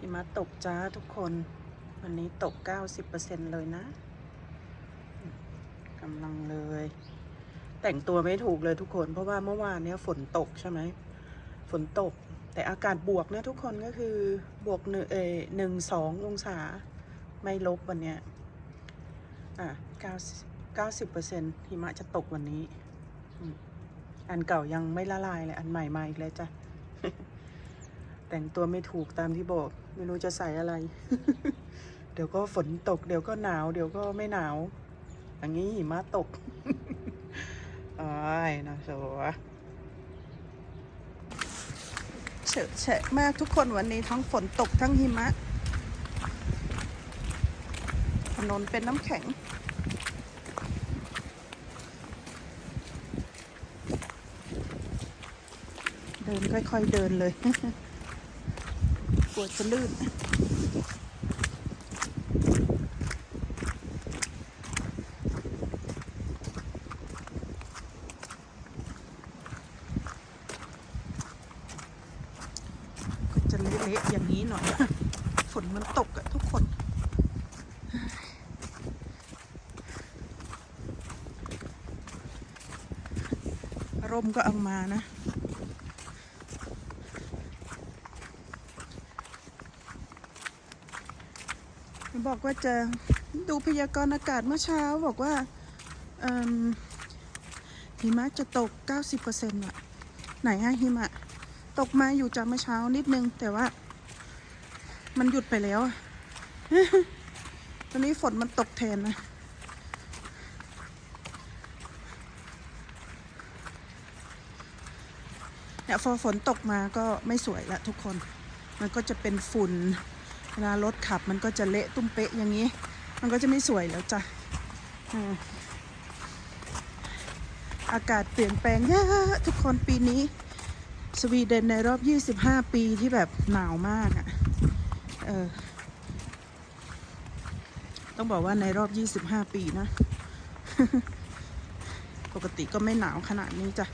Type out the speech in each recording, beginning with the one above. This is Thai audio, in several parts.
หิมะตกจ้าทุกคน วันนี้ตก 90%เลยนะกำลังเลย แต่งตัวไม่ถูกเลยทุกคน เพราะว่าเมื่อวานเนี้ยฝนตกใช่ไหม ฝนตก แต่อากาศบวกนะทุกคนก็คือบวกหนึ่งเอหนึ่งสององศา ไม่ลบวันเนี้ย อะเก้าเก้าสิบเปอร์เซ็นหิมะจะตกวันนี้ อันเก่ายังไม่ละลายเลย อันใหม่มาอีกแล้วจ้ะ แต่งตัวไม่ถูกตามที่บอก ไม่รู้จะใส่อะไร เดี๋ยวก็ฝนตก เดี๋ยวก็หนาว เดี๋ยวก็ไม่หนาว อย่างนี้หิมะตกอ้ายนะสวเฉะแฉะมากทุกคนวันนี้ทั้งฝนตกทั้งหิมะ ถนนเป็นน้ำแข็งเดินค่อยๆเดินเลย ปวดจะลื่น ก็จะเละๆอย่างนี้หน่อย ฝนมันตกอะทุกคน ร่มก็เอามานะ บอกว่าจะดูพยากรณ์อากาศเมื่อเช้าบอกว่าหิมะจะตก 90%อะไหนอะหิมะ ตกมาอยู่จากเมื่อเช้านิดนึง แต่ว่า มันหยุดไปแล้วตอนนี้ฝนมันตกแทนนะเนี่ยพอฝนตกมาก็ไม่สวยละทุกคน มันก็จะเป็นฝุ่น ลารถขับมันก็จะเละตุ้มเป๊ะอย่างนี้ มันก็จะไม่สวยแล้วจ้ะอาอากาศเปลี่ยนแปลงเยอะทุกคนปีนี้ สวีเดนในรอบ 25 ปีที่แบบหนาวมากอะ่ะเออต้องบอกว่าในรอบ 25 ปีนะ ปกติก็ไม่หนาวขนาดนี้จ้ะ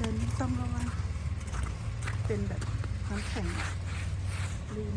เดินต้องระวังเป็นแบบน้ำแข็งลื่น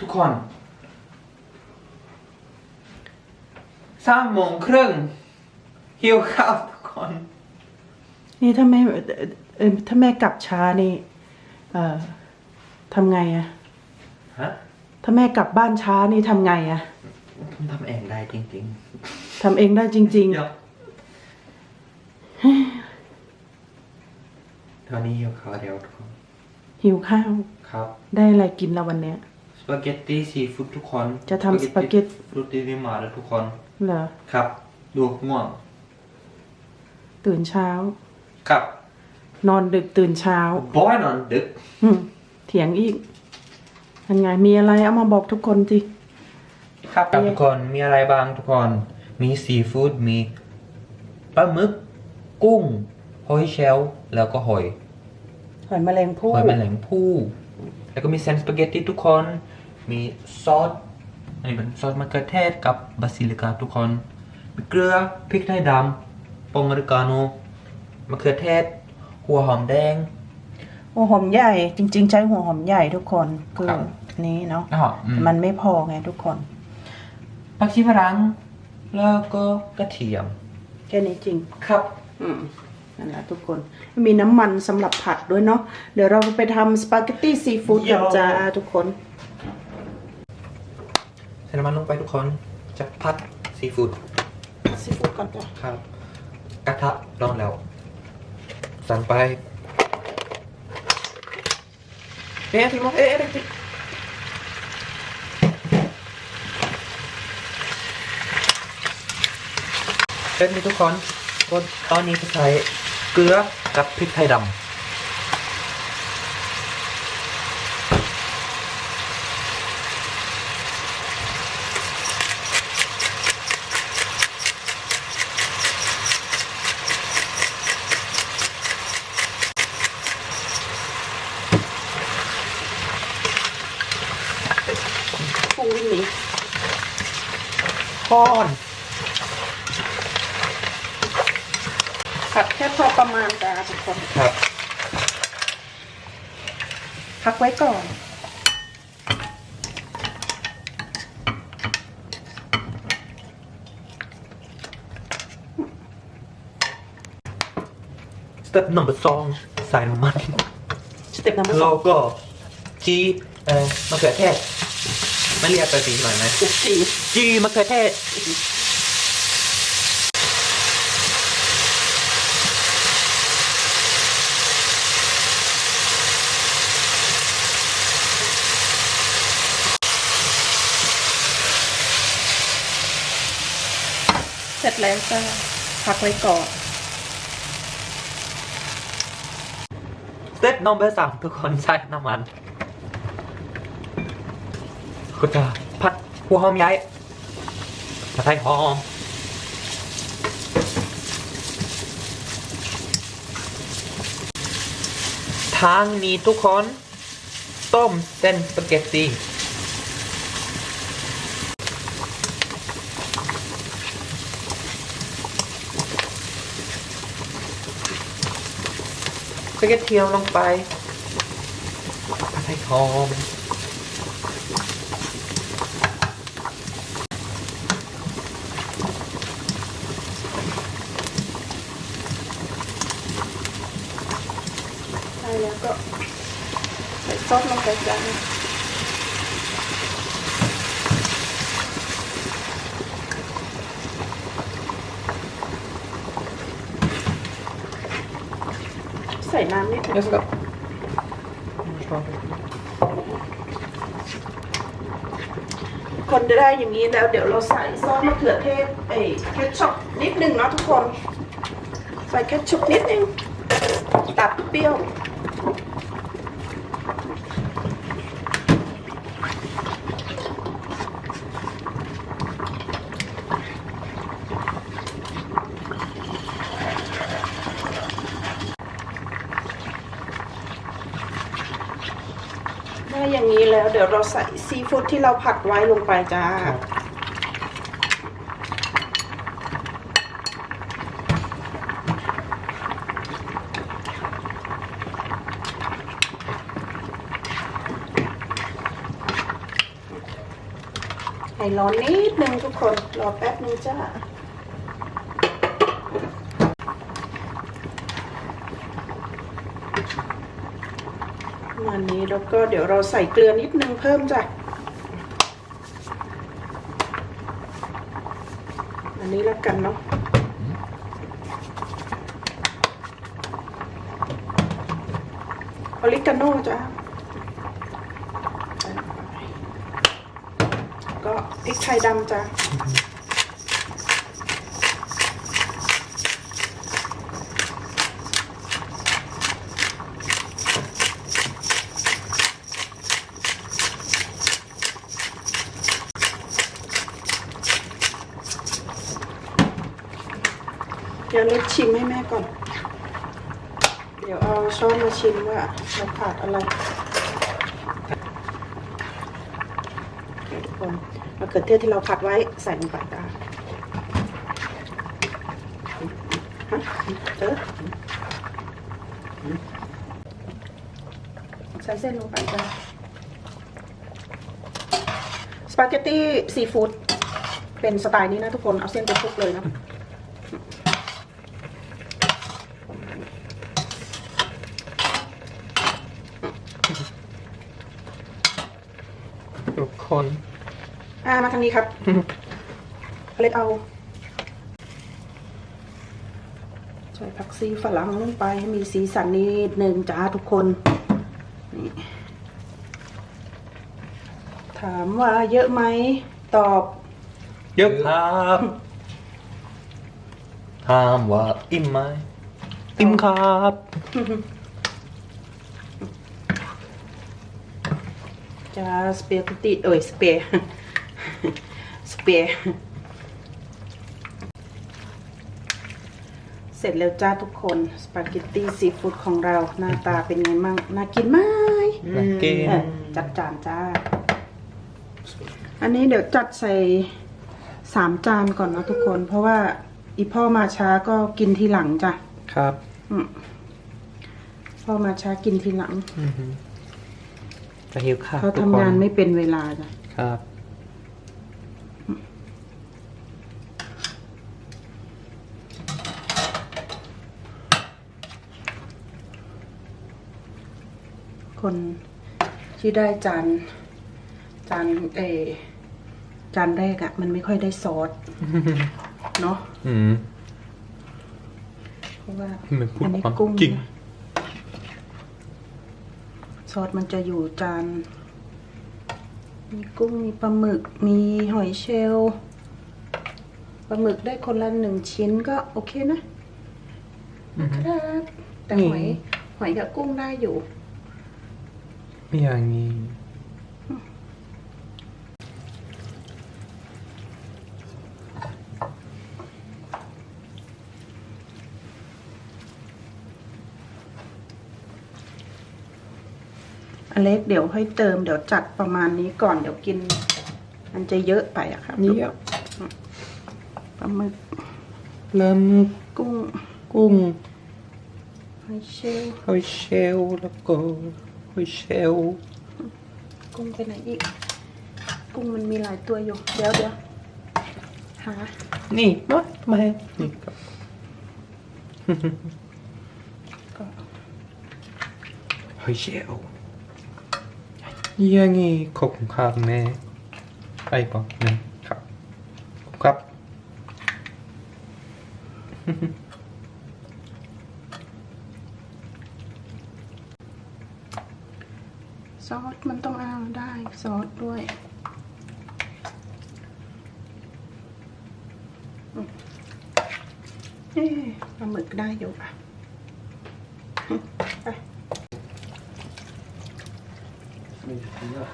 ทุกคนสามโมงครึ่งหิวข้าวทุกคน นี่ถ้าแม่เออถ้าแม่กลับช้านี่ เอ่อทำไงอะฮะถ้าแม่กลับบ้านช้านี่ทำไงอะผมทำเองได้จริงทำเองได้จริง ๆเดี๋ยวตอนนี้หิวข้าวเดียวทุกคนๆ หิวข้าว ครับ ได้อะไรกินละวันเนี้ย สปาเกตตี้ซีฟู้ดทุกคนจะทำสปาเกตรูตีนิมาแล้วทุกคน เหรอ ครับ ดูง่วง ตื่นเช้า ครับ นอนดึกตื่นเช้าบอยนอนดึกอืมเถียงอีกทันไง มีอะไรเอามาบอกทุกคนสิ ครับทุกคน มีอะไรบ้างทุกคน มีซีฟู้ด มีปลาหมึก กุ้ง หอยเชลล์แล้วก็หอย หอยแมลงภู่ หอยแมลงภู่ แล้วก็มีเซนสปาเกตตี้ทุกคน มีซอสอันนี้เป็นซอสมะเขือเทศกับบาซิลิกาทุกคน มีเกลือพริกไทยดำปองอเมริกาโนมะเขือเทศ หัวหอมแดง หัวหอมใหญ่จริง ๆ ใช้หัวหอมใหญ่ทุกคนคือครับ นี้เนาะอ้าวอืมมันไม่พอไงทุกคน ผักชีฝรั่งแล้วก็กระเทียม แค่นี้จริง ครับ อืม นั่นแหละทุกคนมีน้ำมันสำหรับผัดด้วยเนาะเดี๋ยวเราไปทำสปาเกตตี้ซีฟู้ดกันจ้าทุกคน ใส่น้ำมันลงไปทุกคนจะผัดซีฟู้ดซีฟู้ดก่อนจ้ะครับ กระทะร้อนแล้วสั่นไปเนี่ยทีมองเอ๊ะเอ๊ะเอ๊ะเป็นไหมทุกคนก็ตอนนี้จะใช้ เกลือกับพริกไทยดำ ฟูวิ่งหนี ก้อน ผัดแค่พอประมาณจ้าทุกคน ครับ พักไว้ก่อน สเต็ปนัมเบอร์สองใส่น้ำมันสเต็ปน้ำมันสแล้อวงก็จีเอ่อมะเขือเทศไม่เรียกไปสีหน่อยไหมอุกจีจีมะเขือเทศ เสร็พักไว้ก่อนสเต็ปนมเบอร์สามทุกคนใส่น้ำมันก็จะผัดหัวหอมใหญ่ผัดไทยหอมทางนี้ทุกคน ต้มเส้นสปาเกตตี สปาเกตเทียมลงไปผัดไทยหอมใช่แล้วก็ใส่ซอสลงไปจ้า ส่น้ำนิดนึง Yes, go. คนจะได้อย่างนี้แล้ว เดี๋ยวเราใส่ซอสมะเขือเทศเอ้ยเคชัพนิดนึงเนาะทุกคน ใส่เคชัพนิดนึง ตัดเปรี้ยว ได้อย่างนี้แล้ว เดี๋ยวเราใส่ซีฟู้ดที่เราผัดไว้ลงไปจ้าให้ร้อนนิดนึงทุกคน รอแป๊บนึงจ้า ประมาณนี้ แล้วก็เดี๋ยวเราใส่เกลือนิดนึงเพิ่มจ้ะ อันนี้แล้วกันเนาะออริกาโน่จ้ะก็พริกไทยดำจ้ะเดี๋ยวเล็กชิมให้แม่ก่อน เดี๋ยวเอา ชิมว่าเราขาดอะไรทุกคนมะเขือเทศที่เราผัดไว้ใส่ลงไปได้ฮะเออใส่เส้นลงไปจ้ะสปาเกตตี้ซีฟู้ดเป็นสไตล์นี้นะทุกคน เอาเส้นไปคลุกเลยนะ ทุกคน อ่ามาทางนี้ครับเล็กเอาใส่ผักซีฝรั่งลงไปให้มีสีสันนิดหนึ่งจ้าทุกคน นี่ ถามว่าเยอะไหม ตอบ เยอะครับถามว่าอิ่มไหมอิ่มครับจะสเปเกตตี้เอ้ยสเป สเปเสร็จแล้วจ้าทุกคนสปาเกตตี้ซีฟู้ดของเราหน้าตาเป็นไงมั่งน่ากินไหมน่ากินเออจัดจานจ้า อันนี้เดี๋ยวจัดใส่สามจานก่อนนะทุกคน เพราะว่าอีพ่อมาช้าก็กินทีหลังจ้ะครับอืมพ่อมาช้ากินทีหลังจะหิวข้าวเขาทุกทำคนงานไม่เป็นเวลาจ้ะครับ คนที่ได้จานจานเออจานแรกอะมันไม่ค่อยได้ซอสเนาะอืมเพราะว่าไม่พูดอันนี้ความกุ้งจริงนะซอสมันจะอยู่จาน มีกุ้งมีปลาหมึกมีหอยเชลล์ปลาหมึกได้คนละหนึ่งชิ้นก็โอเคนะอือฮึครับ แต่นี่หอยหอยกับกุ้งได้อยู่ อย่างนี้อเล็กเดี๋ยวให้เติมเดี๋ยวจัดประมาณนี้ก่อนเดี๋ยวกิน มันจะเยอะไปอะครับเยอะปลาหมึกเริ่มกุ้งกุ้งหอยเชลล์หอยเชลล์แล้วก็ หอยเชลล์กุ้งไปไหนอีก กุ้งมันมีหลายตัวอยู่ เดี๋ยวเดี๋ยวหา นี่มามาให้นี่ครับก็หอยเชลล์อย่างนี้ขอบคุณครับแม่ไปก่อนนะครับขอบคุณครับซอสมันต้องเอาได้ซอสด้วยอืมเอ๊ะปลาหมึกได้อยู่อะอืมไป Det är inte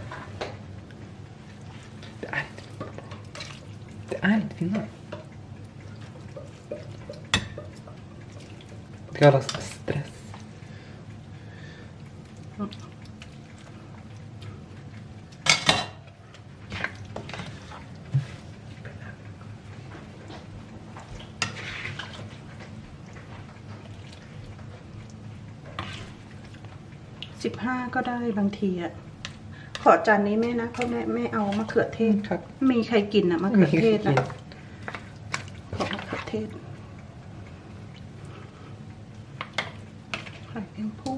Det är inte finnar. Det kallas stress. สิบห้าก็ได้บางทีอะขอจานนี้แม่นะเพราะแม่แม่เอามะเขือเทศครับ มีใครกินอะมะเขือเทศมีอะใครกินขอมะเขือเทศไข่แมงผู้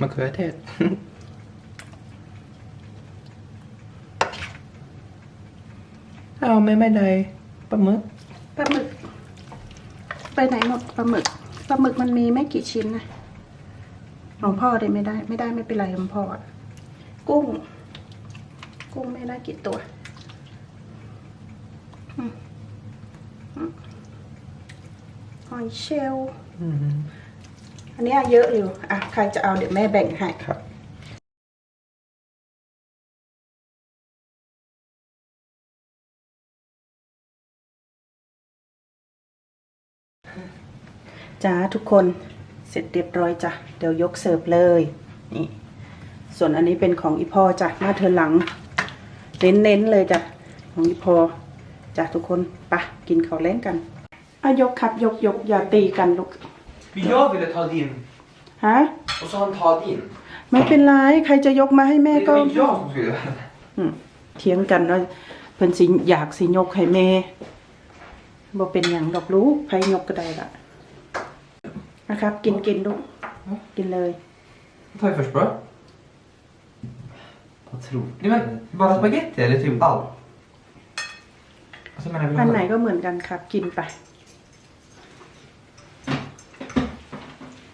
มะ เขือเทศ เอาไม่ไม่ได้ปลาหมึกปลาหมึก ไปไหนหมดปลาหมึกปลาหมึกมันมีไม่กี่ชิ้นนะของพ่อได้ไม่ได้ ไม่ได้ไม่เป็นไรของพ่ออะกุ้ง กุ้งไม่ได้กี่ตัวหอยเชลล์ อันเนี้ยเยอะอยู่ อะ ใครจะเอาเดี๋ยวแม่แบ่งให้ครับจ้าทุกคนเสร็จเรียบร้อยจ้ะ เดี๋ยวยกเสิร์ฟเลย นี่ ส่วนอันนี้เป็นของอีพอจ้ะ มาเธอหลัง เน้นๆเลยจ้ะ ของอีพอจ้ะทุกคน ไปะกินข้าวเล่นกันอายกครับยกยกอย่าตีกันลูก Jag ville ta din ฮะ och så han ta din. ไม่เป็นไร ใครจะยกมาให้แม่ Det ก็ var jag som skulle. อืมเถียงกันว่าเพิ่นสิอยากสิยกให้แม่บ่เป็นหยังดอกลูกไผยกก็ได้ละนะครับ กินกินลูกกินเลย Vad tar vi först bro? Vad tror Nej men, bara spagetti eller typ allt? Alltså menar vi อันไหนก็เหมือนกันครับ กินไป Ja, mycket. Nej, fan. Oh my god. Det är bra så vi kör det. Skönt så. Vi kör det. Mm. Det var mamma. อร่อย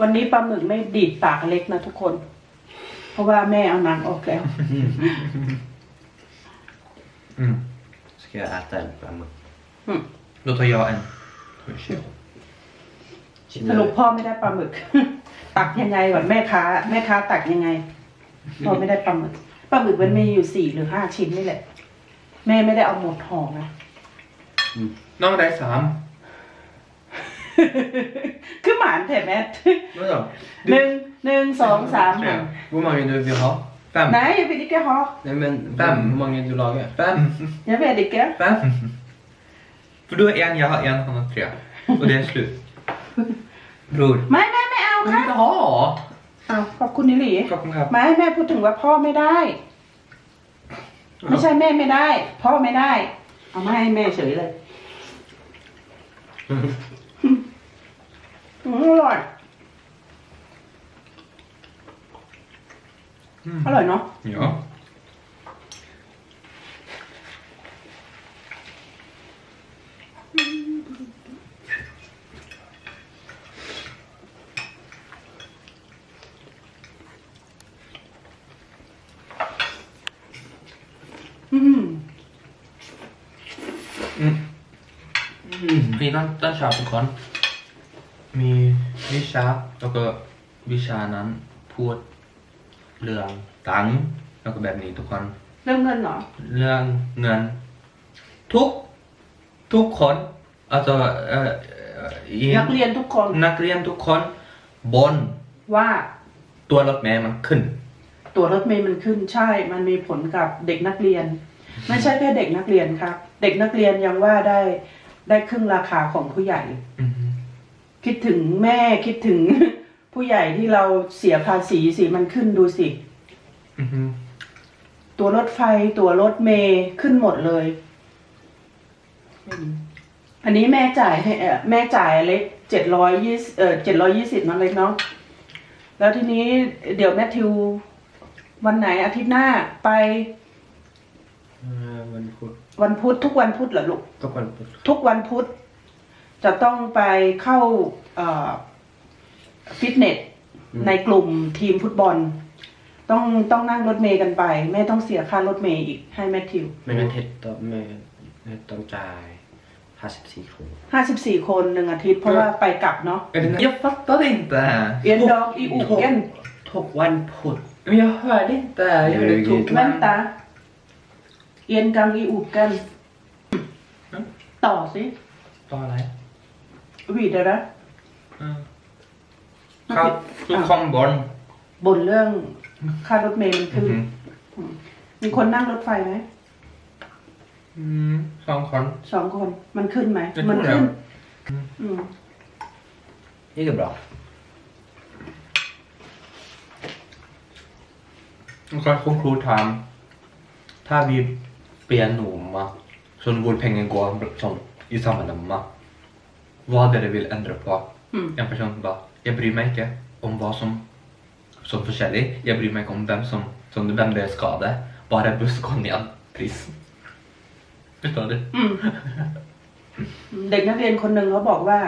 วันนี้ปลาหมึกไม่ดีดปากเล็กนะทุกคน เพราะว่าแม่เอาหนังออกแล้ว Mm. Ska jag äta en plamma? Då tar jag en. Shit. สรุปพ่อไม่ได้ปลาหมึก ตักยังไงก่อนแม่ค้า แม่ค้าตักยังไงพ่อไม่ได้ปลาหมึกปลาหมึกมันมีอยู่สี่หรือห้าชิ้นนี่แหละ แม่ไม่ได้เอาหมดห่อนะ Någon där är Sam. คือหมานแถ่แม่ Vadå? หนึ่งหนึ่งสองสาม Tre. Hur många du vill ha? Fem. ไหนอย่าไปดิแกฮอ Nej men Fem. hur många du lagar? Fem. อย่าไปดิแก Fem. För du har en, jag har en, han har tre. Och det är slut. Bror. ไม่แม่ไม่เอา Jag ค่ะ vill inte ha. เอาขอบคุณนิหลี Klockan kapp. ไม่แม่พูดถึงว่าพ่อไม่ได้ ไม่ใช่แม่ไม่ได้ พ่อไม่ได้ เอามาให้แม่เฉยเลยอืมอ ร่อย Mm. อร่อยเนาะ Ja. Mm. Innan den köper kon มี วิชาแล้วก็วิชานั้นพูดเรื่องตังค์แล้วก็แบบนี้ทุกคน เรื่องเงินเหรอ เรื่องเงิน ทุก ทุกคนอาจจะเอ่อเอ่ออีนักเรียนทุกคนนักเรียนทุกคนบนว่าตัวรถเมล์มันขึ้น ตัวรถเมย์มันขึ้นใช่ มันมีผลกับเด็กนักเรียน ไม่ใช่แค่เด็กนักเรียนครับ เด็กนักเรียนยังว่าได้ได้ครึ่งราคาของผู้ใหญ่ อืม คิดถึงแม่คิดถึงผู้ใหญ่ที่เราเสียภาษีสิมันขึ้นดูสิ อืมตัวรถไฟตัวรถเมย์ขึ้นหมดเลยอันนี้แม่จ่ายให้เอ่อแม่จ่ายเล็กเจ็ดร้อยยี่เออเจ็ดร้อยี่สิบนั่นเล็กเนาะแล้วทีนี้เดี๋ยวแมทธิว วันไหนอาทิตย์หน้าไป Eh, Vad du får. วันพุธทุกวันพุธเหรอลูก Då kan du ทุกวันพุธ จะต้องไปเข้าเอ่อฟิตเนสในกลุ่มทีมฟุตบอล ต้องต้องนั่งรถเมย์กันไป แม่ต้องเสียค่ารถเมย์อีกให้แมทธิว Men ett helt med ett de จ่าย54 kronor. ห้าสิบสี่คนหนึ่งอาทิตย์เพราะว่าไปกลับเนาะ Är det- Jag fattade inte. เอียนดอกอีอุกเอ็น Top one put. Men jag hörde inte. Jag hörde Jag- tok แว่นตาเอียนกังอีอุกกัน ต่อสิ Bara nej. วีเดอระ Mm. ครับทุกคนบน บ่นเรื่องค่ารถเมย์มันขึ้นอืมมีคนนั่งรถไฟไหมอืมสองคน สองคนมันขึ้นไหมไม่ขึ้นมัขึ้น แล้ว อืม Gick det bra? Och kanske hon tror han. Tar vi benoma. Så vår pengar går som i samma namn. Vad är det vill ändra på? Mm. En person bara, jag bryr mig inte om vad som som forskjellig. Jag bryr mig inte om vem som, som vem det är skade. Bara buss går ner pris. Förstår du? เด็กนักเรียนคนหนึ่งเขาบอกว่า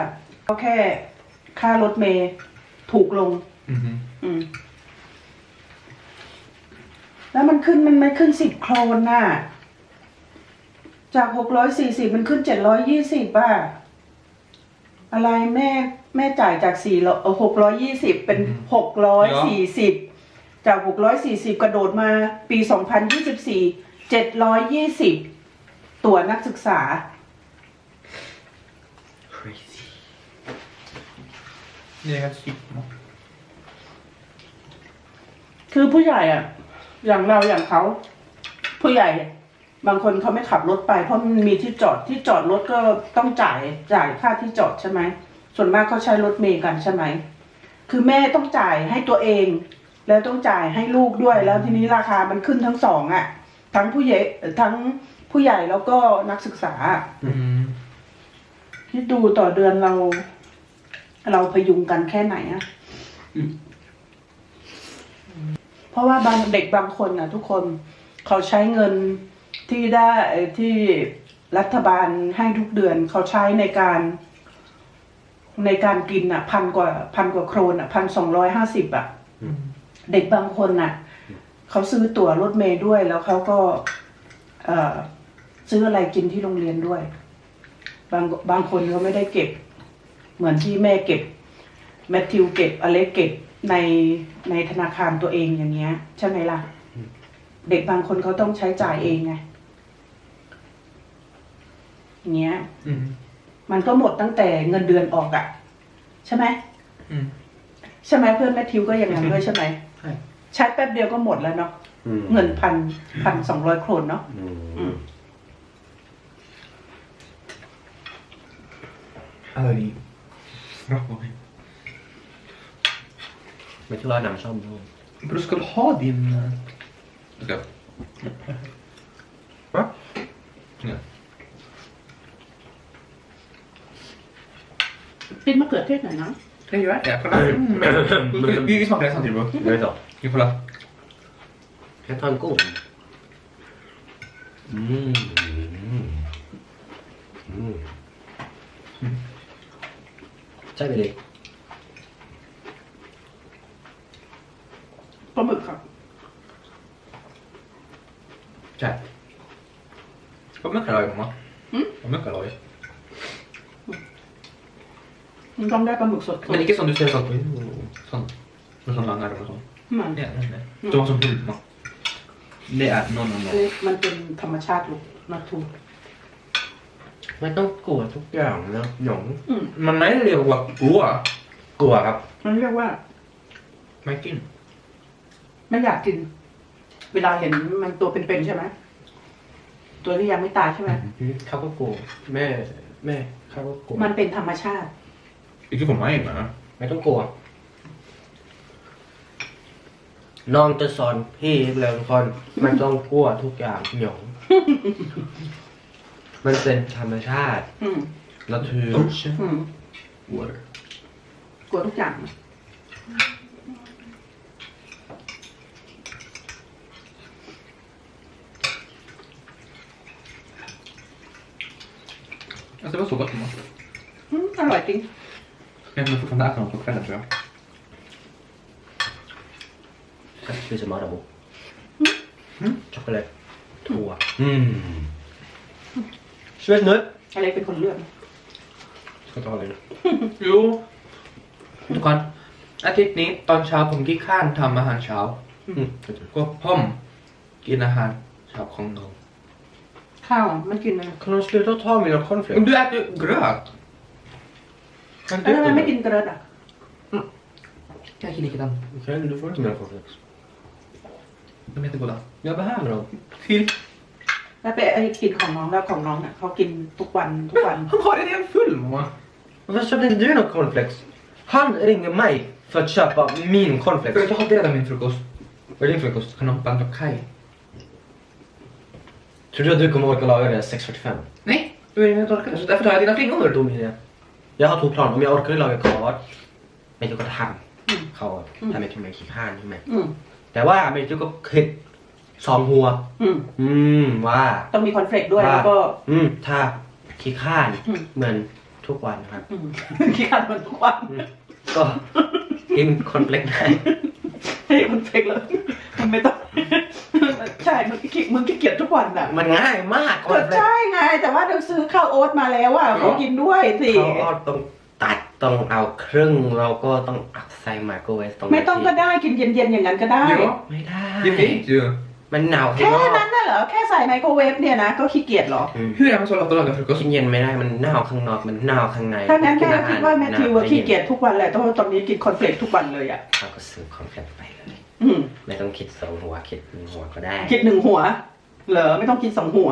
เขาแค่ค่ารถเมย์ถูกลง Mhm. อืม แล้วมันขึ้นมันไม่ขึ้นสิบโครนน่ะ จากหกร้อยสี่สิบมันขึ้นเจ็ดร้อยยี่สิบอะ อะไรแม่แม่จ่ายจากสี่หกร้อยยี่สิบเป็นหกร้อยสี่สิบจากหกร้อยสี่สิบกระโดดมาปีสองพันยี่สิบสี่เจ็ดร้อยยี่สิบตัวนักศึกษา crazy Det är helt sykt. คือผู้ใหญ่อะอย่างเราอย่างเขา ผู้ใหญ่ บางคนเขาไม่ขับรถไปเพราะมันมีที่จอดที่จอดรถก็ต้องจ่ายจ่ายค่าที่จอดใช่ไหมส่วนมากเขาใช้รถเมล์กันใช่ไหมคือแม่ต้องจ่ายให้ตัวเอง แล้วต้องจ่ายให้ลูกด้วยแล้วทีนี้ราคามันขึ้นทั้งสองอะทั้งผู้ใหญ่ทั้งผู้ใหญ่แล้วก็นักศึกษา Mm. คิดดูต่อเดือนเรา เราพยุงกันแค่ไหนอะเพราะว่าบางเด็กบางคนนะทุกคนเขาใช้เงิน ที่ได้เอ่อที่รัฐบาลให้ทุกเดือนเขาใช้ในการ ในการกินอะพันกว่าพันกว่าโครนอะพันสองร้อยห้าสิบอะเด็กบางคนน่ะเขาซื้อตั๋วรถเมล์ด้วย แล้วเขาก็เอ่อซื้ออะไรกินที่โรงเรียนด้วย บางบางคนเขาไม่ได้เก็บ เหมือนที่แม่เก็บ แมทธิวเก็บอเล็กเก็บในในธนาคารตัวเองอย่างเงี้ย ใช่ไหมล่ะ เด็กบางคนเขาต้องใช้จ่ายเองไง อย่างเงี้ย Mm. มันก็หมดตั้งแต่เงินเดือนออกอะใช่ไหม Mm. ใช่ไหมเพื่อนแมทธิวก็อย่างนั้นด้วยใช่ไหมใช่ใช้แป๊บเดียวก็หมดแล้วเนาะอืมเงินพันพันสองร้อยโครนเนาะอือืมม Oj. Bra. ไม่ใช่ว่านำชอบด้วย Men du ska väl ha din... eh, Du ska... Va? Ja. กินมะเขือเทศหน่อยนะ Det gör jag. Kolla. Mm. Vi, vi smakar det samtidigt bro. ไม่ต่อ Vi kolla. แค่ทอนกุ้งอืมอืมใช่ไปเลยปลาหมึกครับ Cioè. Vad mycket har jag mamma? Mm. Vad mycket har jag? มันต้องได้ปลาหมึกสด Men inte som du säger sånt. Sånt. Med sån langar och sånt. ๆมัน Nej, nej, nej. De som Hultman. Det är någon อัน annan. นี้มันเป็นธรรมชาติลูกนาทูไม่ต้องกลัวทุกอย่างนะหยง อืม Men nej, det är vad goa. กลัวครับมันเรียกว่า Men inte. ไม่อยากกิน เวลาเห็นมันตัวเป็นๆใช่ไหมตัวที่ยังไม่ตายใช่ไหมเขาก็กลัวแม่ แม่เขาก็กลัวมันเป็นธรรมชาติ Inte på mig men. ไม่ต้องกลัว น้องจะสอนพี่แล้วทุกคนมันต้องกลัวทุกอย่างหยงมันเป็นธรรมชาติอืม natur Usch. อืม Water. กลัวทุกอย่าง Alltså det var så gott mamma. อืมอร่อยจริง Jag kommer fortfarande äta dem på kvällen tror jag. ก็คือสมอระบุอืมช็อกโกแลตถั่วอืมช่วยนึกอะไรเป็นคนเลือกก็ต้องเลย Jo. ทุกคนอาทิตย์นี้ตอนเช้าผมกินข้าวทำอาหารเช้าอืมก็พ่อมกินอาหารเช้าของน้องข้าวมันกินอะไร kan de sluta ta mina Men cornflakes? du äter ju gröt. Kan แล้วทำไมไม่ inte กินกระดอ่ะ Jag gillar inte den. Okej, du får inte mina cornflakes. De är jättegoda. Jag behöver dem. Till. แล้วไปไอ้กินของน้องแล้วของน้องเนี่ยเขากินทุกวันทุกวัน Han har en hel full mamma. Varför köpte inte du några cornflakes? Han ringer mig för att köpa min För cornflakes. jag hade redan min frukost. Vad är din frukost? Kanompang och kaj? Tror du att du kommer orka laga det 6.45? Nej, du är inte orkar. Så därför tar jag dina flingor. Dum idé. Jag har två planer. Om jag orkar laga kvar เมจิก็ทำเขาทำเมจิไม่ขี้ข้านใช่ไหมอืมแต่ว่าเมจิก็คิดสองหัวอืมอืมว่าต้องมีคอนเฟลกด้วยว่าแล้วก็ อืมถ้าขี้ข้านอืมเหมือนทุกวันครับอืมขี้ขันมันทุกวันอืมก็กินคอนเฟลกได้เฮ้ยคอนเฟลกแล้ว มันไม่ต้อง ใช่มึงขี้มึงขี้เกียจทุกวันอะมันง่ายมากคก็อนเฟลกใช่ไง แต่ว่าเราซื้อข้าวโอ๊ตมาแล้วอะเขากินด้วยสิเขาก็ต้องตัดต้องเอาครึ่งเราก็ต้องอัดใส่ไมโครเวฟตรงไม่ต้องก็ได้กินเย็นๆอย่างนั้นก็ได้ Ja, ไม่ได้ det är fint ju. มันหนาวข้างแค่นอกนั้นน่ะเหรอ แค่ใส่ไมโครเวฟเนี่ยนะ ก็ขี้เกียจเหรออืม Hur är man så lat att laga frukost? กินเย็นไม่ได้มันหนาวข้างนอกมันหนาวข้างในถ้างั้นแม่กิอาหรคิดว่าแมทธิวว่าหนขี้เกียจทุกวันแหละเพราะว่าตอนนี้กินคอนเฟลกทุกวันเลยอะเราก็ซื้อคอนเฟลกไปเลยอืมไม่ต้องคิดสองหัวคิดหนึ่งหัวก็ได้ คิดหนึ่งหัว เหรอไม่ต้องกินสองหัว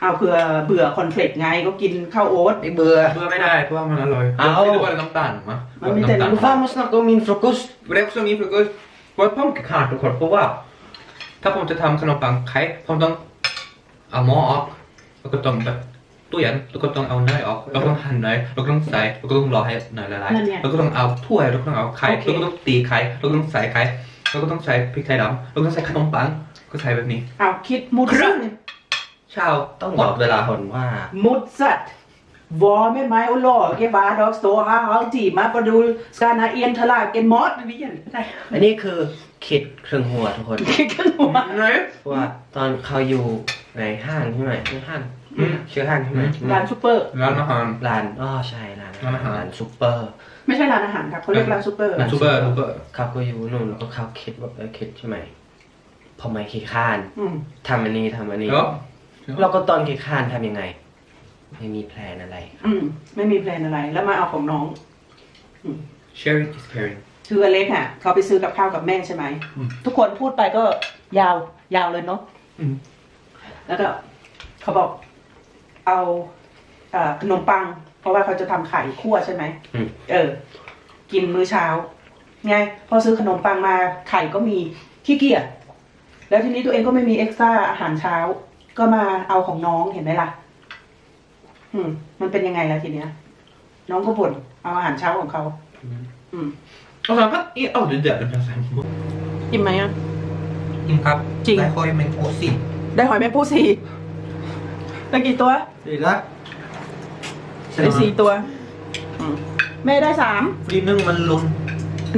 เอาเผื่อเบื่อคอนเฟลกไงก็กินข้าวโอ๊ตไม่เบื่อ Börja med dig på vad man har loj. Au. Det är bara någonstans va? Men vi tänkte- Du fan måste snacka om min frukost Och det är också min frukost. Vår pumpkin ทุกคนเพราะว่า ถ้าผมจะทำขนมปังไข่ผมต้องเอาหม้อออกแล้วก็ต้องแบบตู้เย็นแล้วก็ต้องเอาเนยออกแล้วก็ต้องหั่นเนยแล้วก็ต้องใส่แล้วก็ต้องรอให้เนยละลายนั่นไงแล้วก็ต้องเอาถ้วยแล้วก็ต้องเอาไข่โอเคแล้วก็ต้องตีไข่แล้วก็ต้องใส่ไข่แล้วก็ต้องใส่พริกไทยดำแล้วก็ต้องใส่ขนมปังก็ใส่แบบนี้เอาคิดมุดครึ่สังตเช้าต้องหบมอดกเวลาคนว่า มุดสัตวอไม่ไม้อุลอเกบาดอกสโตฮาเฮาจีมาประดูสกานาเอียนทลาเกนมอสนี่ยันได้อันนี้คือ คิดครึ่งหัวทุกคนคิดกันหัวไหนเพราะว่าตอนเขาอยู่ในห้างใช่ไหมในห้างอืมชื่อห้างใช่ไหมร้านซูเปอร์ ร้านอาหารร้านอ๋อใช่ร้านร้านอาหารร้านซุปเปอร์ ไม่ใช่ร้านอาหารครับเขาเรียกร้านซูเปอร์ซูเปอร์ซูเปอร์เขาก็อยู่นู่นแล้วก็เขาคิดว่าเออคิดใช่ไหมพอไม่ขี้ข้านอืมทำอันนี้ทำอันนี้ Ja. เราก็ตอนขี้ข้านทำยังไง ไม่มีแพลนอะไร อืมไม่มีแพลนอะไรแล้วมาเอาของน้อง Sharing is caring คืออเล็กอะ เขาไปซื้อกับข้าวกับแม่ใช่ไหม อืม ทุกคนพูดไปก็ยาวยาวเลยเนาะ อืม แล้วก็เขาบอกเอาเอ่อขนมปัง เพราะว่าเขาจะทำไข่คั่วใช่ไหมอืม เออ กินมื้อเช้า ไง พอซื้อขนมปังมาไข่ก็มีขี้เกียจแล้วทีนี้ตัวเองก็ไม่มีเอ็กซ์ตร้าอาหารเช้า ก็มาเอาของน้องเห็นไหมล่ะ อืม มันเป็นยังไงล่ะทีเนี้ย น้องก็บ่นเอาอาหารเช้าของเขา อืม Och sen vad är aldrig där den här อิ่มไหมอะจริงครับจริง ได้คอยแมงโคสิได้หอยแมงผู้สี่ได้กี่ตัวดีละได้สี่ตัวอืมแม่ได้สามฟรีนึ่งมันลุน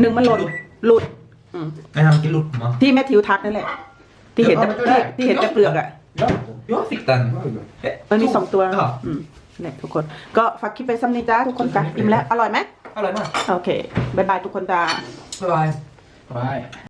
หนึ่งมันหล่นหลุดอืมไอ้ทำกินหลุดมั้ง ที่แม่ทิวทักนั่นแหละ ที่เห็นแต่เดี๋ยวเอามาด้วย ที่ที่เห็นแต่เปลือกอะ Ja, jag fick den. เออมีสองตัว อืมเนี่ยทุกคน ก็ฝากคลิปไปซ้ำนี้จ้าทุกคนจ้าอิ่มแล้ว อร่อยไหม Alla är med. โอเคบายบายทุกคนจ้า Bye bye. Bye.